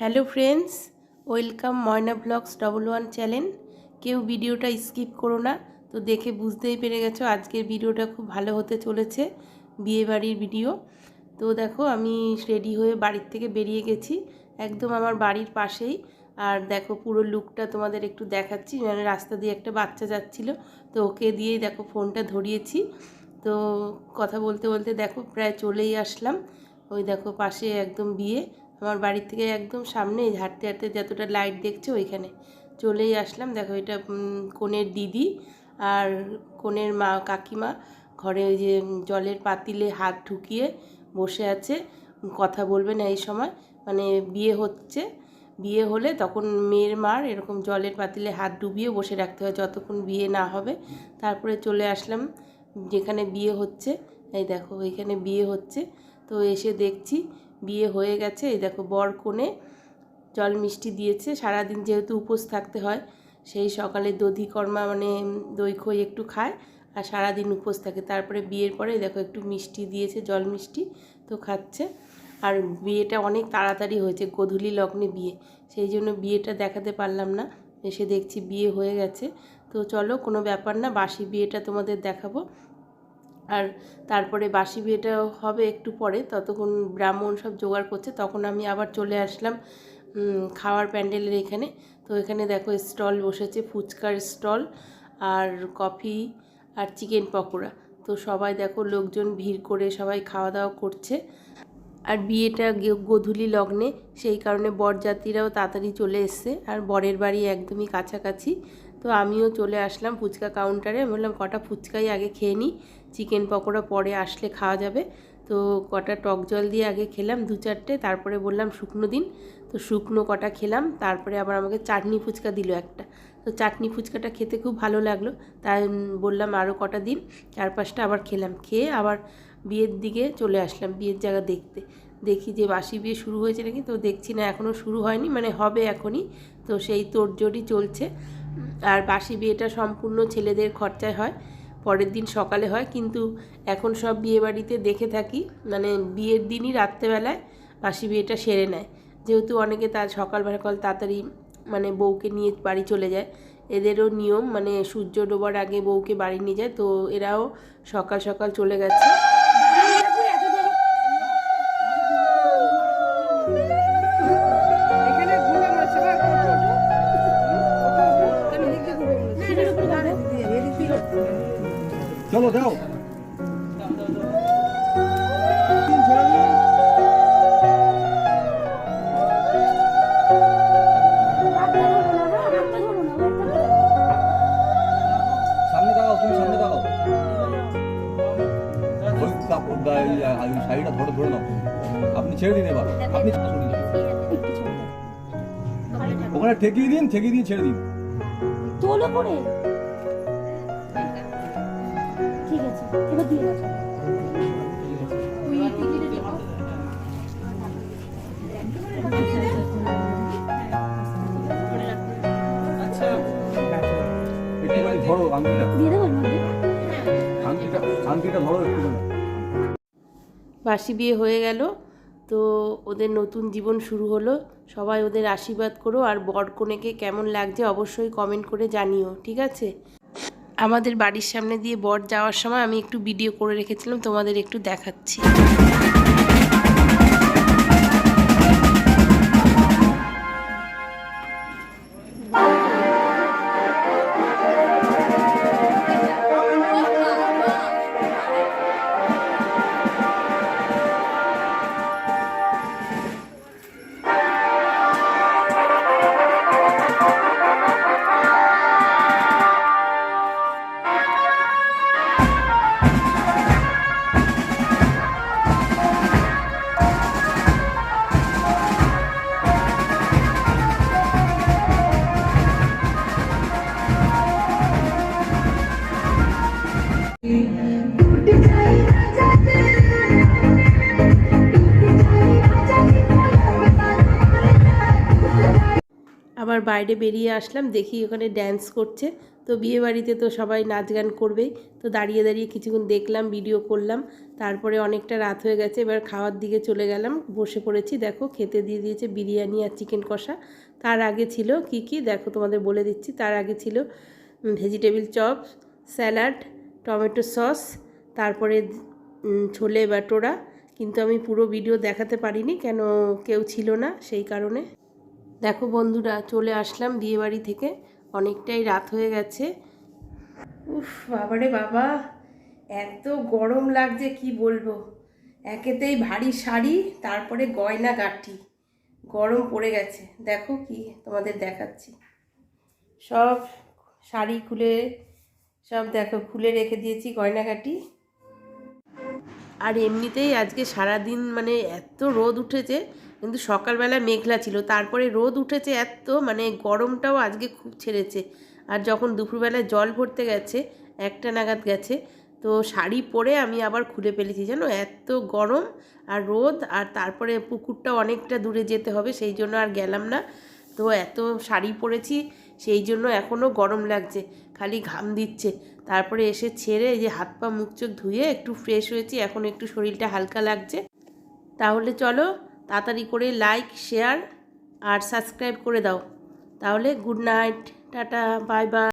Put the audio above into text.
Hello friends, welcome Moyna blogs double one channel. কেউ ভিডিওটা skip করো না, তো দেখে বুঝতেই পেরে গেছো আজকের ভিডিওটা খুব ভালো হতে চলেছে বিয়ে বাড়ির ভিডিও। তো দেখো, আমি রেডি হয়ে বাড়ির থেকে বেরিয়ে গেছি, একদম আমার বাড়ির পাশেই। আর দেখো, পুরো লুকটা তোমাদের একটু দেখাচ্ছি মানে রাস্তা দিয়ে একটা বাচ্চা যাচ্ছিল, তো ওকে দিয়েই দেখো ফোনটা ধরিয়েছি। তো কথা বলতে বলতে দেখো, প্রায় চলেই আসলাম। ওই দেখো, পাশে একদম বিয়ে। আমার বাড়ির থেকে একদম সামনে এই হাঁটতে হাঁটতে যতটা লাইট দেখছে ওইখানে। চলেই আসলাম। দেখো এটা কনের দিদি আর কনের মা, কাকিমা ঘরে ওই যে জলের পাতিলে হাত ঢুকিয়ে বসে আছে। কথা বলবে না এই সময়। মানে বিয়ে হচ্ছে। বিয়ে হলে তখন মেয়ের মার এরকম জলের পাতিলে হাত ডুবিয়ে বসে রাখতে হয় যতক্ষণ বিয়ে না হবে। তারপরে চলে আসলাম। যেখানে বিয়ে হচ্ছে, এই দেখো ওইখানে বিয়ে হচ্ছে। তো এসে দেখছি বিয়ে হয়ে গেছে। এই দেখো বর কোণে জল মিষ্টি দিয়েছে। সারাদিন যেহেতু উপোস থাকতে হয়, সেই সকালে দধি কর্মা মানে দই খই একটু খায় আর সারাদিন উপোস থাকে। তারপরে বিয়ের পরে দেখো একটু মিষ্টি দিয়েছে, জল মিষ্টি তো খাচ্ছে। আর বিয়েটা অনেক তাড়াতাড়ি হয়েছে, গোধূলি লগ্নে বিয়ে। সেই জন্য বিয়েটা দেখাতে পারলাম না। এসে দেখছি বিয়ে হয়ে গেছে। তো চলো কোনো ব্যাপার না, বাসি বিয়েটা তোমাদের দেখাবো। আর তারপরে বাসি বিয়েটা হবে একটু পরে, ততক্ষণ ব্রাহ্মণ সব জোগাড় করছে, তখন আমি আবার চলে আসলাম খাওয়ার প্যান্ডেলের এখানে। তো এখানে দেখো স্টল বসেছে, ফুচকার স্টল আর কফি আর চিকেন পকোড়া। তো সবাই দেখো লোকজন ভিড় করে সবাই খাওয়া দাওয়া করছে। আর বিয়েটা গোধূলি লগ্নে, সেই কারণে বরযাত্রীরাও তাড়াতাড়ি চলে এসছে, আর বরের বাড়ি একদমই কাছাকাছি। তো আমিও চলে আসলাম ফুচকা কাউন্টারে বললাম কটা ফুচকাই আগে খেয়ে নিই। চিকেন পকোড়া পরে আসলে খাওয়া যাবে। তো কটা টক জল দিয়ে আগে খেলাম দু চারটে। তারপরে বললাম শুকনো দিন। তো শুকনো কটা খেলাম। তারপরে আবার আমাকে চাটনি ফুচকা দিল একটা। তো চাটনি ফুচকাটা খেতে খুব ভালো লাগল। তাই বললাম আরও কটা দিন। চার পাঁচটা আবার খেলাম। খেয়ে আবার বিয়ের দিকে চলে আসলাম বিয়ের জায়গা দেখতে। দেখি যে বাসি বিয়ে শুরু হয়েছে নাকি। তো দেখছি না এখনও শুরু হয়নি। মানে হবে এখনই। তো সেই তোড়জোড়ই চলছে। আর বাসি বিয়েটা সম্পূর্ণ ছেলেদের খরচায় হয়, পরের দিন সকালে হয়। কিন্তু এখন সব বিয়েবাড়িতে দেখে থাকি মানে বিয়ের দিনই রাত্রেবেলায় বাসি বিয়েটা সেরে নেয়। যেহেতু অনেকে তার সকাল সকাল তাড়াতাড়ি মানে বউকে নিয়ে বাড়ি চলে যায়, এদেরও নিয়ম মানে সূর্য ডোবার আগে বউকে বাড়ি নিয়ে যায়, তো এরাও সকাল সকাল চলে গেছে। চলো দাও সামনে তাকাও তুমি সামনে তাকাও ওই কাপড় দা- এই, আ, এই শাড়িটা ধরে ধরে নাও আপনি ছেড়ে দিন এবার আপনি সরিয়ে দিন। ওখানে ঠেকিয়ে দিন ঠেকিয়ে দিয়ে ছেড়ে দিন তোলো করে বাসি বিয়ে হয়ে গেল, তো ওদের নতুন জীবন শুরু হলো। সবাই ওদের আশীর্বাদ করো, আর বর কনেকে কেমন লাগছে অবশ্যই কমেন্ট করে জানিও, ঠিক আছে? আমাদের বাড়ির সামনে দিয়ে বর যাওয়ার সময় আমি একটু ভিডিও করে রেখেছিলাম, তোমাদের একটু দেখাচ্ছি। আবার বাইরে বেরিয়ে আসলাম, দেখি ওখানে ড্যান্স করছে। তো বিয়ে বাড়িতে তো সবাই নাচ গান করবেই। তো দাঁড়িয়ে দাঁড়িয়ে কিছুক্ষণ দেখলাম ভিডিও করলাম। তারপরে অনেকটা রাত হয়ে গেছে, এবার খাওয়ার দিকে চলে গেলাম। বসে পড়েছি, দেখো খেতে দিয়ে দিয়েছে বিরিয়ানি আর চিকেন কষা। তার আগে ছিল কি কি? দেখো তোমাদের বলে দিচ্ছি। তার আগে ছিল vegetable chop salad tomato sauce তারপরে ছোলে বাটোরা। কিন্তু আমি পুরো ভিডিও দেখাতে পারিনি, কেন কেউ ছিল না সেই কারণে। দেখো বন্ধুরা, চলে আসলাম বিয়েবাড়ি থেকে। অনেকটাই রাত হয়ে গেছে। উফ, বাবারে বাবা, এত গরম লাগছে, কি বলব? একেতেই ভারী শাড়ি, তারপরে গয়না গাঠি। গরম পড়ে গেছে। দেখো কি তোমাদের দেখাচ্ছি। সব শাড়ি খুলে, সব দেখো, খুলে রেখে দিয়েছি গয়না গয়নাগাটি আর এমনিতেই আজকে সারা দিন মানে এত রোদ উঠেছে, কিন্তু সকালবেলা মেঘলা ছিল। তারপরে রোদ উঠেছে এত মানে গরমটাও আজকে খুব ছেড়েছে। আর যখন দুপুরবেলায় জল ভরতে গেছে, একটা নাগাদ গেছে, তো শাড়ি পরে আমি আবার খুলে ফেলেছি। জানো, এত গরম আর রোদ, আর তারপরে পুকুরটা অনেকটা দূরে যেতে হবে, সেই জন্য আর গেলাম না। তো এত শাড়ি পরেছি সেই জন্য এখনও গরম লাগছে, খালি ঘাম দিচ্ছে। তারপরে এসে ছেড়ে এই যে হাত পা, মুখ চোখ ধুয়ে একটু ফ্রেশ হয়েছি, এখন একটু শরীরটা হালকা লাগছে। তাহলে চলো তাড়াতাড়ি করে লাইক শেয়ার আর সাবস্ক্রাইব করে দাও। তাহলে good night tata bye bye